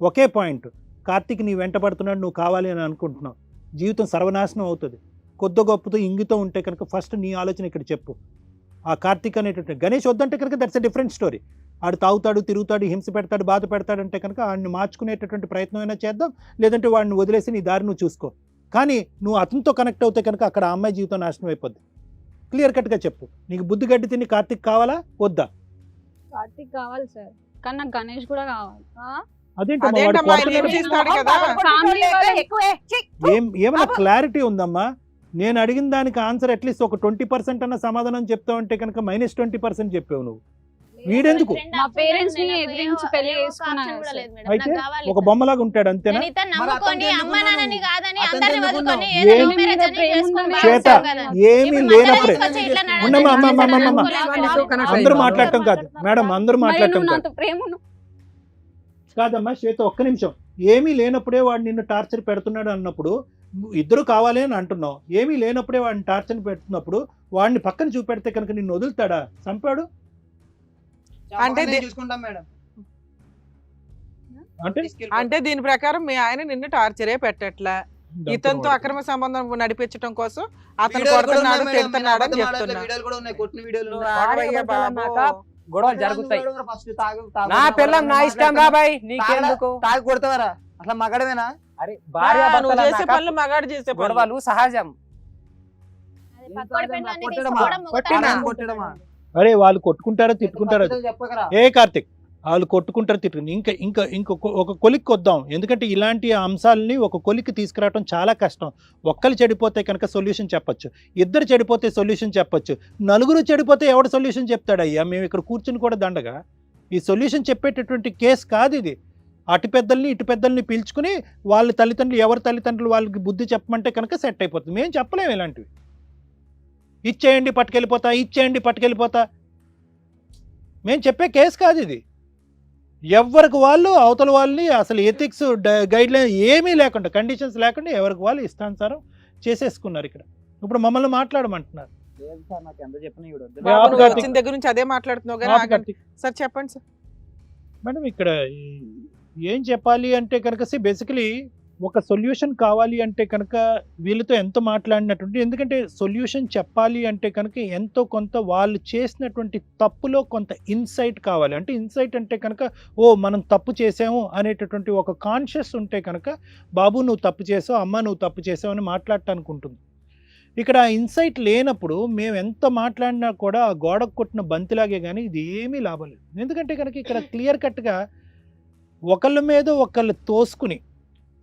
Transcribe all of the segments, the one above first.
ఒకే point Karthik నీ వెంట పడుతున్నాడు నువ్వు కావాలి అని అనుకుంటున్నావు. జీవితం సర్వనాశనం అవుతుంది. కొద్ది గొప్పతో ఇంగితో ఉంటే కనుక ఫస్ట్ నీ ఆలోచన ఇక్కడ చెప్పు. ఆ కార్తీక్ అనేటువంటి గణేష్ వద్దంటే కనుక దట్స్ అ డిఫరెంట్ స్టోరీ ఆడు తాగుతాడు తిరుగుతాడు హింస పెడతాడు బాధ పెడతాడంటే కనుక ఆడిని మార్చుకునేటటువంటి ప్రయత్నం అయినా చేద్దాం లేదంటే వాడిని వదిలేసి నీ దారి నువ్వు చూసుకో. కానీ నువ్వు అతనితో కనెక్ట్ అవుతే కనుక అక్కడ అమ్మాయి జీవితం నాశనం అయిపోద్ది. క్లియర్ కట్గా చెప్పు. నీకు బుద్ధి గడ్డి తిని కార్తీక్ కావాలా? వద్దా? కార్తీక్ కావాలి సార్. కానీ నాకు గణేష్ కూడా కావాలి. ఏమైనా క్లారిటీ ఉందమ్మా? నేను అడిగిన దానికి ఆన్సర్ అట్లీస్ట్ ఒక ట్వంటీ పర్సెంట్ అన్న సమాధానం చెప్తావు అంటే కనుక మైనస్ ట్వంటీ పర్సెంట్ చెప్పావు నువ్వు. వీడెందుకు? మా parents ని ఎదిరించి పెళ్ళి చేసుకున్నాను సార్. అయితే ఒక బొమ్మలాగా ఉంటాడు అంతేనా? కదా. ఏమీ లేనప్పుడే ఉండమ్మా, అమ్మా, చేస్తాను అమ్మా, అమ్మా. అనుకోలేదు. అందరూ మాట్లాడటం కాదు. మేడం అందరూ మాట్లాడటం కాదు. కాదమ్మా శ్వేత ఒక్క నిమిషం. ఏమీ లేనప్పుడే వాడు నిన్ను టార్చర్ పెడుతున్నాడు అన్నప్పుడు ఇద్దరు కావాలి అని అంటున్నావు. ఏమీ లేనప్పుడే వాడిని టార్చర్ పెడుతున్నప్పుడు వాడిని పక్కన చూపెడితే కనుక నిన్ను వదులుతాడా? చంపాడు? అంటే చూసుకుంటాం మేడం. అంటే? అంటే దీని ప్రకారం మీ ఆయన నిన్ను టార్చరే పెట్టట్లా? ఇతనితో అక్రమ సంబంధం నడిపించడం కోసం అతను కొడుతున్నాడు తిడుతున్నాడు అని చెప్తున్నా గొడవలు జరుగుతాయి. నా పిల్లం నా ఇష్టం రాబాయ్ నీకెందుకు? తాగి కొడతావరా? అట్లా మగడమేనా? అరే భార్య ఆ, నువ్వు చేసే భర్తలు పనులు మగాడు చేసే గొడవలు సహజం? అరే వాళ్ళు కొట్టుకుంటారో తిట్టుకుంటారో ఏ కార్తిక్? వాళ్ళు కొట్టుకుంటారు తిట్టుకుని ఇంకా ఇంకా ఇంకొక ఒక కొలిక్కి వద్దాం. ఎందుకంటే ఇలాంటి అంశాలని ఒక కొలిక్కి తీసుకురావడం చాలా కష్టం. ఒక్కరు చెడిపోతే కనుక సొల్యూషన్ చెప్పొచ్చు. ఇద్దరు చెడిపోతే సొల్యూషన్ చెప్పొచ్చు. నలుగురు చెడిపోతే ఎవడు సొల్యూషన్ చెప్తాడయ్యా మేము ఇక్కడ కూర్చుని కూడా దండగా. ఈ సొల్యూషన్ చెప్పేటటువంటి కేసు కాదు ఇది. అటు పెద్దల్ని ఇటు పెద్దల్ని పీల్చుకుని వాళ్ళ తల్లిదండ్రులు ఎవరి తల్లిదండ్రులు వాళ్ళకి బుద్ధి చెప్పమంటే కనుక సెట్ అయిపోతుంది. మేము చెప్పలేము ఇలాంటివి. ఇచ్చేయండి పట్టుకెళ్ళిపోతా ఇచ్చేయండి పట్టుకెళ్ళిపోతా. మేము చెప్పే కేసు కాదు ఇది. ఎవరికి వాళ్ళు అవతల వాళ్ళని అసలు ఎథిక్స్ గైడ్ లైన్ ఏమీ లేకుండా కండిషన్స్ లేకుండా ఎవరికి వాళ్ళు ఇష్టానుసారం చేసేసుకున్నారు ఇక్కడ. ఇప్పుడు మమ్మల్ని మాట్లాడమంటున్నారు. దగ్గర నుంచి అదే మాట్లాడుతున్నావు. సార్ చెప్పండి సార్. మేడం ఇక్కడ ఏం చెప్పాలి అంటే కనుక బేసికలీ ఒక సొల్యూషన్ కావాలి అంటే కనుక వీళ్ళతో ఎంత మాట్లాడినటువంటి ఎందుకంటే సొల్యూషన్ చెప్పాలి అంటే కనుక ఎంతో కొంత వాళ్ళు చేసినటువంటి తప్పులో కొంత ఇన్సైట్ కావాలి. అంటే ఇన్సైట్ అంటే కనుక ఓ మనం తప్పు చేసాము అనేటటువంటి ఒక కాన్షియస్ ఉంటే కనుక బాబు నువ్వు తప్పు చేసావు అమ్మ నువ్వు తప్పు చేసావు అని మాట్లాడటానికి ఉంటుంది ఇక్కడ ఇన్సైట్ లేనప్పుడు మేము ఎంత మాట్లాడినా కూడా ఆ గోడకు కొట్టిన బంతిలాగే కానీ ఇది ఏమీ లాభం లేదు. ఎందుకంటే కనుక ఇక్కడ క్లియర్ కట్గా ఒకళ్ళ మీద ఒకళ్ళు తోసుకుని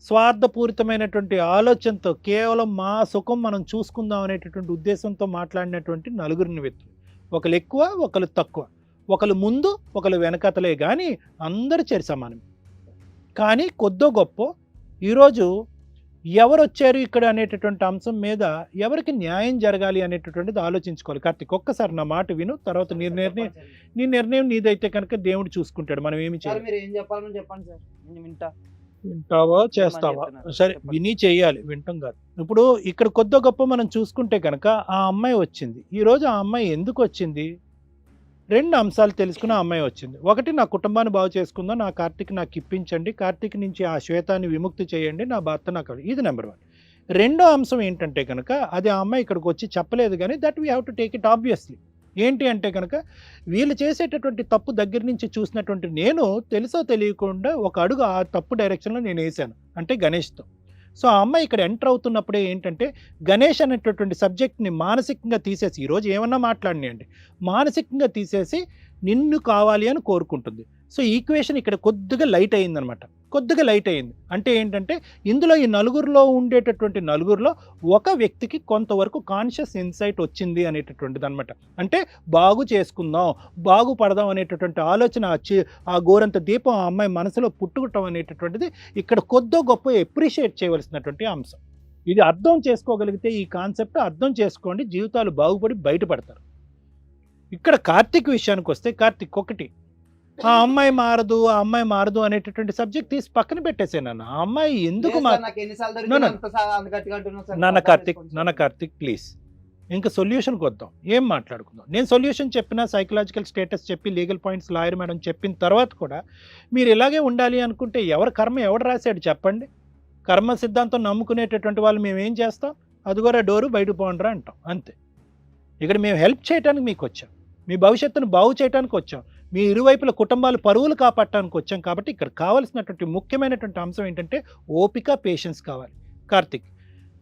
స్వార్థపూరితమైనటువంటి ఆలోచనతో కేవలం మా సుఖం మనం చూసుకుందాం అనేటటువంటి ఉద్దేశంతో మాట్లాడినటువంటి నలుగురిని వ్యక్తులు. ఒకళ్ళు ఎక్కువ ఒకళ్ళు తక్కువ. ఒకళ్ళు ముందు ఒకళ్ళు వెనకతలే కానీ అందరూ చేరి సమానం. కానీ కొద్దో గొప్ప ఈరోజు ఎవరు వచ్చారు ఇక్కడ అనేటటువంటి అంశం మీద ఎవరికి న్యాయం జరగాలి అనేటటువంటిది ఆలోచించుకోవాలి. కార్తీక్ ఒక్కసారి నా మాట విను తర్వాత నీ నిర్ణయం నీ నిర్ణయం నీదైతే కనుక దేవుడు చూసుకుంటాడు. మనం ఏమి చేయాలి. మీరు ఏం చెప్పాలని చెప్పండి సార్. నేను వింటా. వింటావా చేస్తావా. సరే. విని చేయాలి వింటాం కాదు. ఇప్పుడు ఇక్కడ కొద్ది గొప్ప మనం చూసుకుంటే కనుక ఆ అమ్మాయి వచ్చింది. ఈ రోజు ఆ అమ్మాయి ఎందుకు వచ్చింది? రెండు అంశాలు తెలుసుకుని ఆ అమ్మాయి వచ్చింది. ఒకటి నా కుటుంబాన్ని బాగు చేసుకుందాం నా కార్తీక్ నాకు ఇప్పించండి కార్తీక్ నుంచి ఆ శ్వేతాన్ని విముక్తి చేయండి నా భర్త నాకు ఇది నెంబర్ వన్ రెండో అంశం ఏంటంటే కనుక అది ఆ అమ్మాయి ఇక్కడికి వచ్చి చెప్పలేదు కానీ that we have to take it obviously ఏంటి అంటే కనుక వీళ్ళు చేసేటటువంటి తప్పు దగ్గర నుంచి చూసినటువంటి నేను తెలుసో తెలియకుండా ఒక అడుగు ఆ తప్పు డైరెక్షన్లో నేను వేసాను అంటే గణేష్తో. సో ఆ అమ్మాయి ఇక్కడ ఎంటర్ అవుతున్నప్పుడే ఏంటంటే గణేష్ అనేటటువంటి సబ్జెక్ట్ని మానసికంగా తీసేసి ఈరోజు ఏమన్నా మాట్లాడినాయండి? మానసికంగా తీసేసి నిన్ను కావాలి అని కోరుకుంటుంది. సో ఈక్వేషన్ ఇక్కడ కొద్దిగా లైట్ అయిందనమాట కొద్దిగా లైట్ అయింది అంటే ఏంటంటే ఇందులో ఈ నలుగురిలో ఉండేటటువంటి నలుగురిలో ఒక వ్యక్తికి కొంతవరకు కాన్షియస్ ఇన్సైట్ వచ్చింది అనేటటువంటిది అనమాట అంటే బాగు చేసుకుందాం బాగుపడదాం అనేటటువంటి ఆలోచన ఆ ఆ గోరంత దీపం ఆ అమ్మాయి మనసులో పుట్టుకోవటం అనేటటువంటిది ఇక్కడ కొద్దో గొప్ప ఎప్రిషియేట్ చేయవలసినటువంటి అంశం. ఇది అర్థం చేసుకోగలిగితే ఈ కాన్సెప్ట్ అర్థం చేసుకోండి జీవితాలు బాగుపడి బయటపడతారు. ఇక్కడ కార్తీక్ విషయానికి వస్తే కార్తీక్ ఒకటి. ఆ అమ్మాయి మారదు ఆ అమ్మాయి మారదు అనేటటువంటి సబ్జెక్ట్ తీసి పక్కన పెట్టేసాను ఆ అమ్మాయి ఎందుకు. నాన్న కార్తిక్ నాన్న కార్తిక్ ప్లీజ్. ఇంకా సొల్యూషన్కి వద్దాం. ఏం మాట్లాడుకుందాం? నేను సొల్యూషన్ చెప్పిన సైకలాజికల్ స్టేటస్ చెప్పి లీగల్ పాయింట్స్ లాయర్ మేడం చెప్పిన తర్వాత కూడా మీరు ఇలాగే ఉండాలి అనుకుంటే ఎవరి కర్మ ఎవడు రాశాడు చెప్పండి. కర్మ సిద్ధాంతం నమ్ముకునేటటువంటి వాళ్ళు మేము ఏం చేస్తాం? అదిగోరా డోరు బయట పోండ్రా అంటాం. అంతే. ఇక్కడ మేము హెల్ప్ చేయడానికి మీకు వచ్చాం. మీ భవిష్యత్తును బాగు చేయడానికి వచ్చాం. మీ ఇరువైపుల కుటుంబాలు పరువులు కాపాడటానికి వచ్చాం కాబట్టి ఇక్కడ కావాల్సినటువంటి ముఖ్యమైనటువంటి అంశం ఏంటంటే ఓపిక పేషెన్స్ కావాలి. కార్తిక్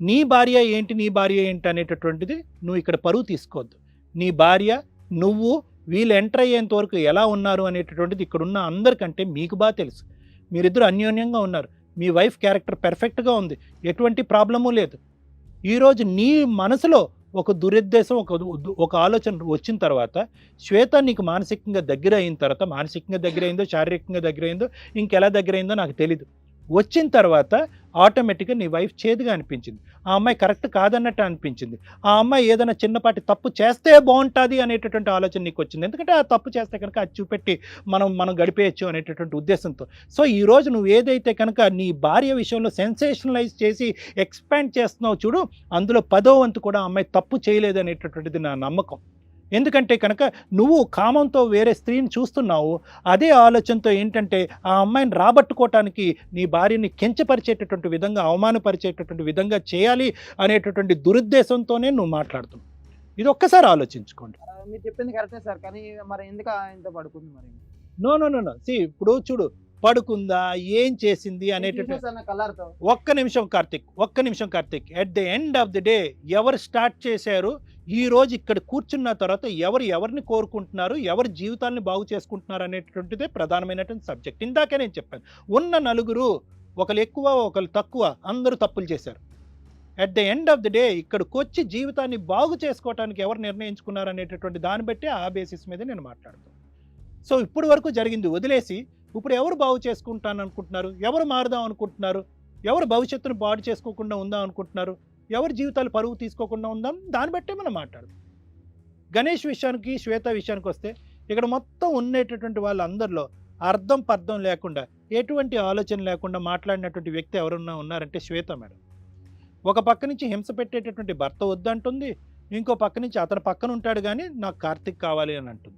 నీ భార్య ఏంటి నీ భార్య ఏంటి అనేటటువంటిది నువ్వు ఇక్కడ పరువు తీసుకోవద్దు. నీ భార్య నువ్వు వీళ్ళు ఎంటర్ అయ్యేంత వరకు ఎలా ఉన్నారు అనేటటువంటిది ఇక్కడ ఉన్న అందరికంటే మీకు బాగా తెలుసు. మీరిద్దరు అన్యోన్యంగా ఉన్నారు. మీ వైఫ్ క్యారెక్టర్ పెర్ఫెక్ట్గా ఉంది. ఎటువంటి ప్రాబ్లము లేదు. ఈరోజు నీ మనసులో ఒక దురుద్దేశం ఒక ఒక ఆలోచన వచ్చిన తర్వాత శ్వేత నీకు మానసికంగా దగ్గర అయిన తర్వాత మానసికంగా దగ్గర అయిందో శారీరకంగా దగ్గర అయిందో ఇంకెలా దగ్గర అయిందో నాకు తెలీదు. వచ్చిన తర్వాత ఆటోమేటిక్గా నీ వైఫ్ చేదుగా అనిపించింది. ఆ అమ్మాయి కరెక్ట్ కాదన్నట్టు అనిపించింది. ఆ అమ్మాయి ఏదైనా చిన్నపాటి తప్పు చేస్తే బాగుంటుంది అనేటటువంటి ఆలోచన నీకు వచ్చింది. ఎందుకంటే ఆ తప్పు చేస్తే కనుక అది చూపెట్టి మనం మనం గడిపేయచ్చు అనేటటువంటి ఉద్దేశంతో. సో ఈ రోజు నువ్వు ఏదైతే కనుక నీ భార్య విషయంలో సెన్సేషనలైజ్ చేసి ఎక్స్పాండ్ చేస్తున్నావు చూడు అందులో పదో వంతు కూడా ఆ అమ్మాయి తప్పు చేయలేదు అనేటటువంటిది నా నమ్మకం. ఎందుకంటే కనుక నువ్వు కామంతో వేరే స్త్రీని చూస్తున్నావు అదే ఆలోచనతో ఏంటంటే ఆ అమ్మాయిని రాబట్టుకోవటానికి నీ భార్యని కించపరిచేటటువంటి విధంగా అవమానపరిచేటటువంటి విధంగా చేయాలి అనేటటువంటి దురుద్దేశంతోనే నువ్వు మాట్లాడుతున్నావు. ఇది ఒక్కసారి ఆలోచించుకోండి. మీరు చెప్పింది కరెక్టే సార్ కానీ మరి ఎందుకు ఇంత పడుకుంది మరి? No no no no. See ఇప్పుడు చూడు పడుకుందా ఏం చేసింది అనేటటువంటి ఒక్క నిమిషం కార్తిక్ ఒక్క నిమిషం Karthik. At the end of the day ఎవరు స్టార్ట్ చేశారు ఈ రోజు ఇక్కడ కూర్చున్న తర్వాత ఎవరు ఎవరిని కోరుకుంటున్నారు ఎవరి జీవితాన్ని బాగు చేసుకుంటున్నారు అనేటువంటిదే ప్రధానమైనటువంటి సబ్జెక్ట్. ఇందాకే నేను చెప్పాను ఉన్న నలుగురు ఒకరు ఎక్కువ ఒకరు తక్కువ అందరూ తప్పులు చేశారు. At the end of the day ఇక్కడికి వచ్చి జీవితాన్ని బాగు చేసుకోవడానికి ఎవరు నిర్ణయించుకున్నారు అనేటటువంటి దాన్ని బట్టి ఆ బేసిస్ మీద నేను మాట్లాడుతాను సో ఇప్పుడు వరకు జరిగింది వదిలేసి ఇప్పుడు ఎవరు బాగు చేసుకుంటాను అనుకుంటున్నారు ఎవరు మారుదాం అనుకుంటున్నారు ఎవరు భవిష్యత్తును పాడు చేసుకోకుండా ఉందాం అనుకుంటున్నారు ఎవరి జీవితాలు పరువు తీసుకోకుండా ఉందాం? దాన్ని బట్టే మనం మాట్లాడదాం. గణేష్ విషయానికి శ్వేత విషయానికి వస్తే ఇక్కడ మొత్తం ఉండేటటువంటి వాళ్ళందరిలో అర్థం పర్థం లేకుండా ఎటువంటి ఆలోచన లేకుండా మాట్లాడినటువంటి వ్యక్తి ఎవరన్నా ఉన్నారంటే శ్వేత మేడం. ఒక పక్క నుంచి హింస పెట్టేటటువంటి భర్త వద్దంటుంది ఇంకో పక్క నుంచి అతని పక్కన ఉంటాడు కానీ నాకు కార్తిక్ కావాలి అని అంటుంది.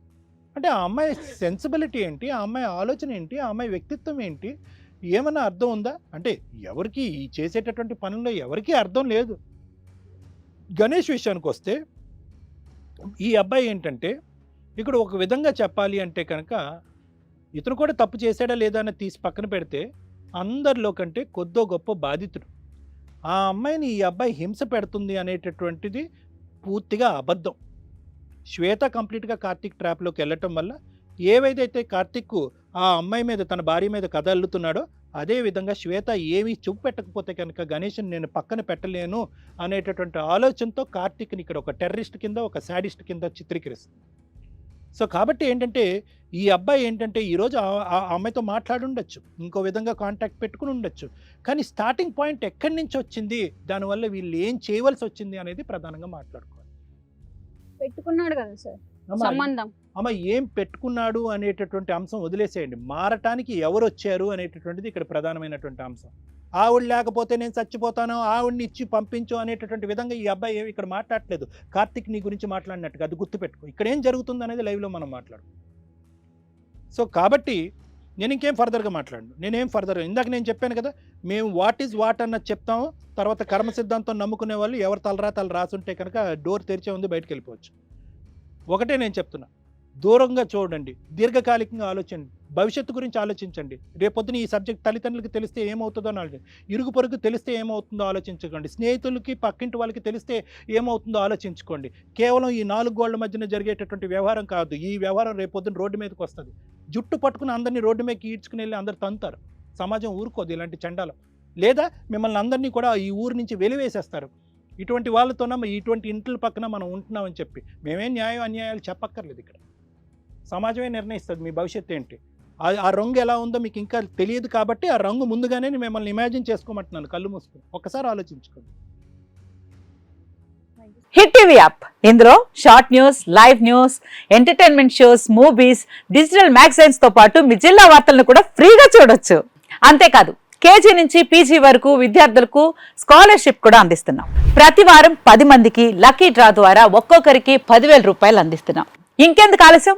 అంటే ఆ అమ్మాయి సెన్సిబిలిటీ ఏంటి? ఆ అమ్మాయి ఆలోచన ఏంటి? ఆ అమ్మాయి వ్యక్తిత్వం ఏంటి? ఏమైనా అర్థం ఉందా? అంటే ఎవరికి ఈ చేసేటటువంటి పనుల్లో ఎవరికీ అర్థం లేదు. గణేష్ విషయానికి వస్తే ఈ అబ్బాయి ఏంటంటే ఇక్కడ ఒక విధంగా చెప్పాలి అంటే కనుక ఇతను కూడా తప్పు చేశాడా లేదా అని తీసి పక్కన పెడితే అందరిలో కంటే కొద్దో గొప్ప బాధితుడు. ఆ అమ్మాయిని ఈ అబ్బాయి హింస పెడుతుంది అనేటటువంటిది పూర్తిగా అబద్ధం. శ్వేత కంప్లీట్గా కార్తీక్ ట్రాప్లోకి వెళ్ళటం వల్ల ఏవైతే కార్తిక్ ఆ అమ్మాయి మీద తన భార్య మీద కథ అల్లుతున్నాడో అదే విధంగా శ్వేత ఏమీ చూపెట్టకపోతే కనుక గణేష్ని నేను పక్కన పెట్టలేను అనేటటువంటి ఆలోచనతో కార్తిక్ని ఇక్కడ ఒక టెర్రరిస్ట్ కింద ఒక శాడిస్ట్ కింద చిత్రీకరిస్తుంది. సో కాబట్టి ఏంటంటే ఈ అబ్బాయి ఏంటంటే ఈరోజు ఆ- అమ్మాయితో మాట్లాడి ఉండొచ్చు ఇంకో విధంగా కాంటాక్ట్ పెట్టుకుని ఉండొచ్చు. కానీ స్టార్టింగ్ పాయింట్ ఎక్కడి నుంచి వచ్చింది? దానివల్ల వీళ్ళు ఏం చేయవలసి వచ్చింది అనేది ప్రధానంగా మాట్లాడుకోవాలి. పెట్టుకున్నాడు కదా సార్. సంబంధం. అమ్మ ఏం పెట్టుకున్నాడు అనేటటువంటి అంశం వదిలేసేయండి. మారటానికి ఎవరు వచ్చారు అనేటటువంటిది ఇక్కడ ప్రధానమైనటువంటి అంశం. ఆవిడ లేకపోతే నేను చచ్చిపోతాను ఆవిడ్ని ఇచ్చి పంపించు అనేటటువంటి విధంగా ఈ అబ్బాయి ఏమి ఇక్కడ మాట్లాడట్లేదు కార్తిక్ నీ గురించి మాట్లాడినట్టుగా అది గుర్తుపెట్టుకో ఇక్కడ ఏం జరుగుతుంది అనేది లైవ్లో మనం మాట్లాడు సో కాబట్టి నేను ఇంకేం ఫర్దర్గా మాట్లాడు నేనేం ఫర్దర్ ఇందాక నేను చెప్పాను కదా మేము వాట్ ఈజ్ వాట్ అన్నది చెప్తాము తర్వాత కర్మ సిద్ధాంతం నమ్ముకునే వాళ్ళు ఎవరు తలరా తల రాసుంటే కనుక డోర్ తెరిచే ఉంది బయటకు వెళ్ళిపోవచ్చు. ఒకటే నేను చెప్తున్నా. దూరంగా చూడండి దీర్ఘకాలికంగా ఆలోచించండి భవిష్యత్తు గురించి ఆలోచించండి. రేపొద్దున ఈ సబ్జెక్ట్ తల్లిదండ్రులకి తెలిస్తే ఏమవుతుందో అని ఆలోచించండి ఇరుగు పొరుగు తెలిస్తే ఏమవుతుందో ఆలోచించుకోండి. స్నేహితులకి పక్కింటి వాళ్ళకి తెలిస్తే ఏమవుతుందో ఆలోచించుకోండి. కేవలం ఈ నాలుగు గోళ్ళ మధ్యన జరిగేటటువంటి వ్యవహారం కాదు. ఈ వ్యవహారం రేపొద్దున రోడ్డు మీదకి వస్తుంది. జుట్టు పట్టుకుని అందరినీ రోడ్డు మీదకి ఈడ్చుకుని వెళ్ళి అందరు తంతారు. సమాజం ఊరుకోదు ఇలాంటి చండాలం. లేదా మిమ్మల్ని అందరినీ కూడా ఈ ఊరు నుంచి వెలివేసేస్తారు. ఇటువంటి వాళ్ళతోన ఇటువంటి ఇంట్ల పక్కన మనం ఉంటున్నామని చెప్పి మేమేం న్యాయం అన్యాయాలు చెప్పక్కర్లేదు ఇక్కడ. సమాజమే నిర్ణయిస్తుంది మీ భవిష్యత్తు ఏంటి? ఆ- రంగు ఎలా ఉందో మీకు ఇంకా తెలియదు కాబట్టి ఆ రంగు ముందుగానే మిమ్మల్ని ఇమాజిన్ చేసుకోమంటున్నాను కళ్ళు మూసుకుని. ఒక్కసారి ఆలోచించుకోండి. Hit TV app. ఇందులో short news live news entertainment shows movies digital మ్యాగజైన్స్తో పాటు మీ జిల్లా వార్తలను కూడా ఫ్రీగా చూడొచ్చు. అంతేకాదు కేజీ నుంచి పీజీ వరకు విద్యార్థులకు స్కాలర్షిప్ కూడా అందిస్తున్నాం. ప్రతి వారం పది మందికి లక్కీ డ్రా ద్వారా ఒక్కొక్కరికి పదివేల రూపాయలు అందిస్తున్నాం. ఇంకెందుకు ఆలస్యం?